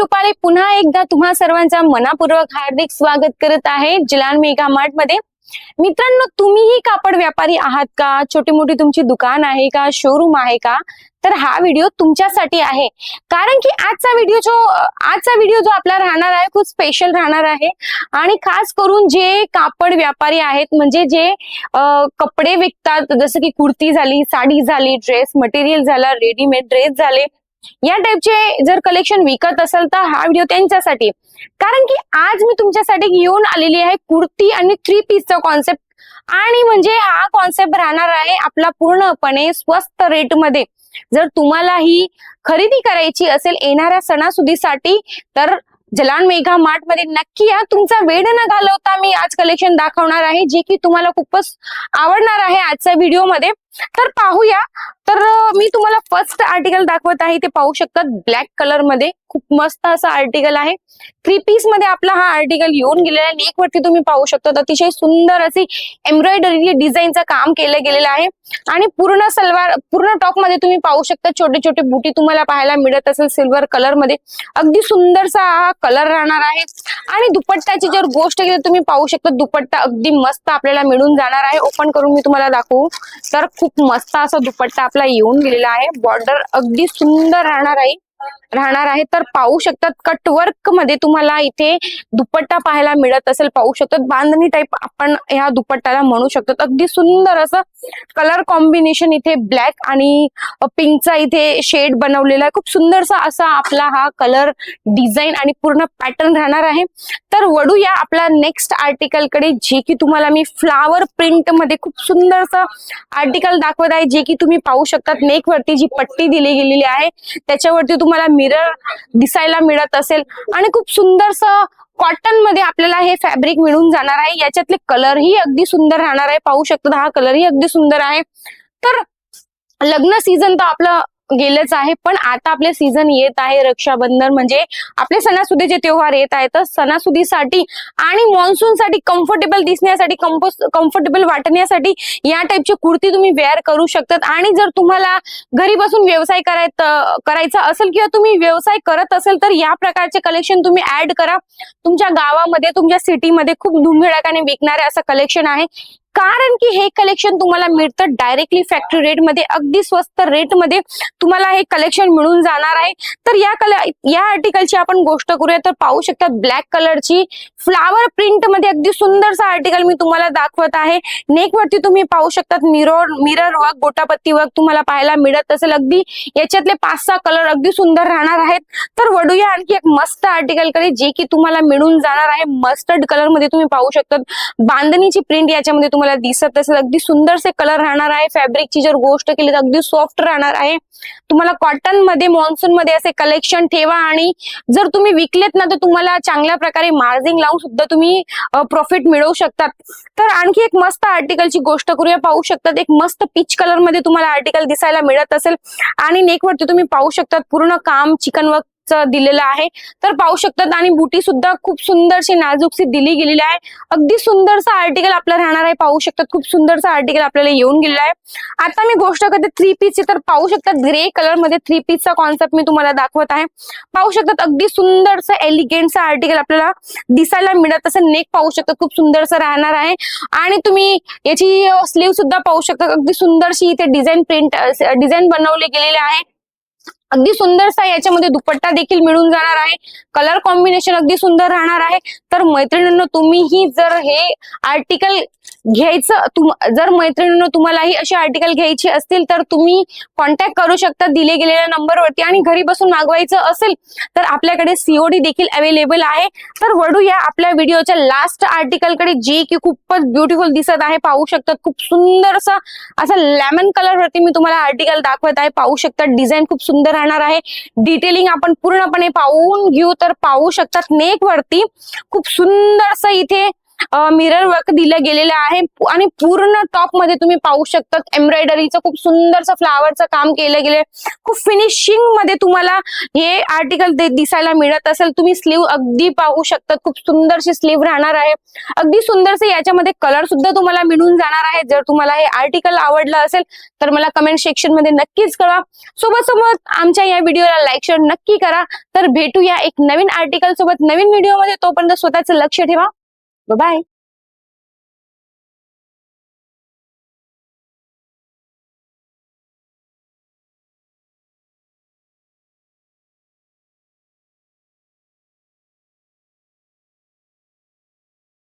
मंडळी पुन्हा एकदा तुम्हा सर्वांचा मनापूर्वक हार्दिक स्वागत करत आहे जिलान मेगा मार्टमध्ये. मित्रांनो तुम्हीही कापड व्यापारी आहात का? छोटी मोठी तुमची दुकान आहे का? शोरूम आहे का? तर हा व्हिडिओ तुमच्यासाठी आहे. कारण की आजचा व्हिडिओ जो आजचा व्हिडिओ जो आपला राहणार आहे खूप स्पेशल राहणार आहे. आणि खास करून जे कापड व्यापारी आहेत म्हणजे जे कपडे विकतात जसं की कुर्ती झाली साडी झाली ड्रेस मटेरियल झाला रेडीमेड ड्रेस झाले या टाईपचे जर कलेक्शन विकत असेल तर हा व्हिडिओ त्यांच्यासाठी. कारण की आज मी तुमच्यासाठी घेऊन आलेली आहे कुर्ती आणि थ्री पीसचा कॉन्सेप्ट आणि म्हणजे हा कॉन्सेप्ट राहणार आहे आपला पूर्णपणे स्वस्त रेटमध्ये. जर तुम्हाला ही खरेदी करायची असेल येणाऱ्या सणासुदीसाठी तर जलान मेघा मार्टमध्ये नक्की या. तुमचा वेळ न घालवता मी आज कलेक्शन दाखवणार आहे जे की तुम्हाला खूपच आवडणार आहे आजच्या व्हिडिओमध्ये. तर पाहूया तर मी तुम्हाला फर्स्ट आर्टिकल दाखवत आहे ते पाहू शकतात ब्लॅक कलरमध्ये खूप मस्त असा आर्टिकल आहे. थ्री पीसमध्ये आपला हा आर्टिकल येऊन गेलेला आहे. नेक वरती तुम्ही पाहू शकता अतिशय सुंदर अशी एम्ब्रॉयडरी डिझाईनचं काम केलं गेलेलं आहे. आणि पूर्ण सलवार पूर्ण टॉपमध्ये तुम्ही पाहू शकता छोटे छोटे बुटी तुम्हाला पाहायला मिळत असेल सिल्वर कलरमध्ये. अगदी सुंदरसा हा कलर राहणार आहे. आणि दुपट्ट्याची जर गोष्ट केली तर तुम्ही पाहू शकता दुपट्टा अगदी मस्त आपल्याला मिळून जाणार आहे. ओपन करून मी तुम्हाला दाखवू. तर खूप मस्त असा दुपट्टा आपला येऊन गेलेला आहे. बॉर्डर अगदी सुंदर राहणार आहे. राहणार आहे तर पाहू शकतात कटवर्कमध्ये तुम्हाला इथे दुपट्टा पाहायला मिळत असेल पाहू शकतात. बांधणी टाईप आपण ह्या दुपट्ट्याला म्हणू शकतो. अगदी सुंदर असं कलर कॉम्बिनेशन इथे ब्लॅक आणि पिंकचा इथे शेड बनवलेला आहे. खूप सुंदरसा असा आपला हा कलर डिझाईन आणि पूर्ण पॅटर्न राहणार आहे. तर वळूया आपला नेक्स्ट आर्टिकलकडे जे की तुम्हाला मी फ्लावर प्रिंटमध्ये खूप सुंदरसा आर्टिकल दाखवत आहे जे की तुम्ही पाहू शकतात. नेक वरती जी पट्टी दिली गेलेली आहे त्याच्यावरती तुम्हाला मिरर दिसायला मिळत असेल. आणि खूप सुंदरस कॉटनमध्ये आपल्याला हे फॅब्रिक मिळून जाणार आहे. याच्यातले कलरही अगदी सुंदर राहणार आहे. पाहू शकता हा कलरही अगदी सुंदर आहे. तर लग्न सीझन तर आपलं गेलंच आहे पण आता आपले सीझन येत आहे रक्षाबंधन. म्हणजे आपले सणासुदीचे त्योहार येत आहेत तर सणासुदीसाठी आणि मान्सूनसाठी कम्फर्टेबल दिसण्यासाठी कम्फर्टेबल वाटण्यासाठी या टाईपची कुर्ती तुम्ही वेअर करू शकतात. आणि जर तुम्हाला घरी बसून व्यवसाय करायचा करायचा असेल किंवा तुम्ही व्यवसाय करत असेल तर या प्रकारचे कलेक्शन तुम्ही ऍड करा. तुमच्या गावामध्ये तुमच्या सिटीमध्ये खूप धुमधडाकाने विकणारे असं कलेक्शन आहे. कारण की हे कलेक्शन तुम्हाला मिळतं डायरेक्टली फॅक्टरी रेटमध्ये. अगदी स्वस्त रेटमध्ये तुम्हाला हे कलेक्शन मिळून जाणार आहे. तर या कल या आर्टिकलची आपण गोष्ट करूया. तर पाहू शकता ब्लॅक कलरची फ्लावर प्रिंटमध्ये अगदी सुंदरसा आर्टिकल मी तुम्हाला दाखवत आहे. नेक वरती तुम्ही पाहू शकतात mirror mirror work gotapatti work तुम्हाला पाहायला मिळत असेल. अगदी याच्यातले पाच सहा कलर अगदी सुंदर राहणार आहेत. तर वडूया आणखी एक मस्त आर्टिकलकडे जे की तुम्हाला मिळून जाणार आहे. मस्टर्ड कलरमध्ये तुम्ही पाहू शकतात. बांधणीची प्रिंट याच्यामध्ये तुम्हाला दिसत असेल अगदी सुंदरसे कलर राहणार आहे. फॅब्रिकची जर गोष्ट केली तर अगदी सॉफ्ट राहणार आहे. तुम्हाला कॉटनमध्ये मॉन्सून मध्ये असे कलेक्शन ठेवा आणि जर तुम्ही विकलेत ना तर तुम्हाला चांगल्या प्रकारे मार्जिंग लावून सुद्धा तुम्ही प्रॉफिट मिळवू शकतात. तर आणखी एक मस्त आर्टिकलची गोष्ट करूया. पाहू शकतात एक मस्त पिच कलरमध्ये तुम्हाला आर्टिकल दिसायला मिळत असेल. आणि नेकवरती तुम्ही पाहू शकतात पूर्ण काम चिकन वर्क दिलेलं आहे. तर पाहू शकतात आणि बुटी सुद्धा खूप सुंदरशी नाजूकशी दिली गेलेली आहे. अगदी सुंदरसा आर्टिकल आपला राहणार आहे. पाहू शकतात खूप सुंदरसा आर्टिकल आपल्याला येऊन गेलेला आहे. आता मी गोष्ट करते थ्री पीसची तर पाहू शकतात ग्रे कलरमध्ये थ्री पीसचा कॉन्सेप्ट मी तुम्हाला दाखवत आहे. पाहू शकतात अगदी सुंदरसं एलिगेंटचं आर्टिकल आपल्याला दिसायला मिळत असं नेक पाहू शकतात खूप सुंदरसं राहणार आहे. आणि तुम्ही याची स्लीव सुद्धा पाहू शकता अगदी सुंदरशी इथे डिझाईन प्रिंट डिझाईन बनवले गेलेले आहे. अगदी सुंदरसा याच्यामध्ये दुपट्टा देखील मिळून जाणार आहे. कलर कॉम्बिनेशन अगदी सुंदर राहणार आहे. तर मैत्रिणींनो तुम्हीही जर हे आर्टिकल घ्यायचं तुम जर मैत्रिणीनं तुम्हालाही असे आर्टिकल घ्यायचे असतील तर तुम्ही कॉन्टॅक्ट करू शकता दिले गेलेल्या नंबरवरती आणि घरी बसून मागवायचं असेल तर आपल्याकडे सीओडी देखील अवेलेबल आहे. तर वळूया आपल्या व्हिडिओच्या लास्ट आर्टिकलकडे जे की खूपच ब्युटिफुल दिसत आहे. पाहू शकतात खूप सुंदरसा असा लेमन कलर वरती मी तुम्हाला आर्टिकल दाखवत आहे. पाहू शकतात डिझाईन खूप सुंदर राहणार आहे. डिटेलिंग आपण पूर्णपणे पाहून घेऊ तर पाहू शकतात नेक वरती खूप सुंदरसं इथे मिरर वर्क दिलं गेलेलं आहे. आणि पूर्ण टॉपमध्ये तुम्ही पाहू शकतात एम्ब्रॉयडरीचं खूप सुंदरचं फ्लावरचं काम केलं गेलं खूप फिनिशिंगमध्ये तुम्हाला हे आर्टिकल दिसायला मिळत असेल. तुम्ही स्लीव अगदी पाहू शकतात. खूप सुंदरशी स्लीव राहणार आहे. अगदी सुंदरसे याच्यामध्ये कलर सुद्धा तुम्हाला मिळून जाणार आहे. जर तुम्हाला हे आर्टिकल आवडलं असेल तर मला कमेंट सेक्शनमध्ये नक्कीच कळवा. सोबत सोबत आमच्या या व्हिडिओला लाईक शेअर नक्की करा. तर भेटूया एक नवीन आर्टिकल सोबत नवीन व्हिडिओमध्ये तोपर्यंत स्वतःचं लक्ष ठेवा. Bye-bye.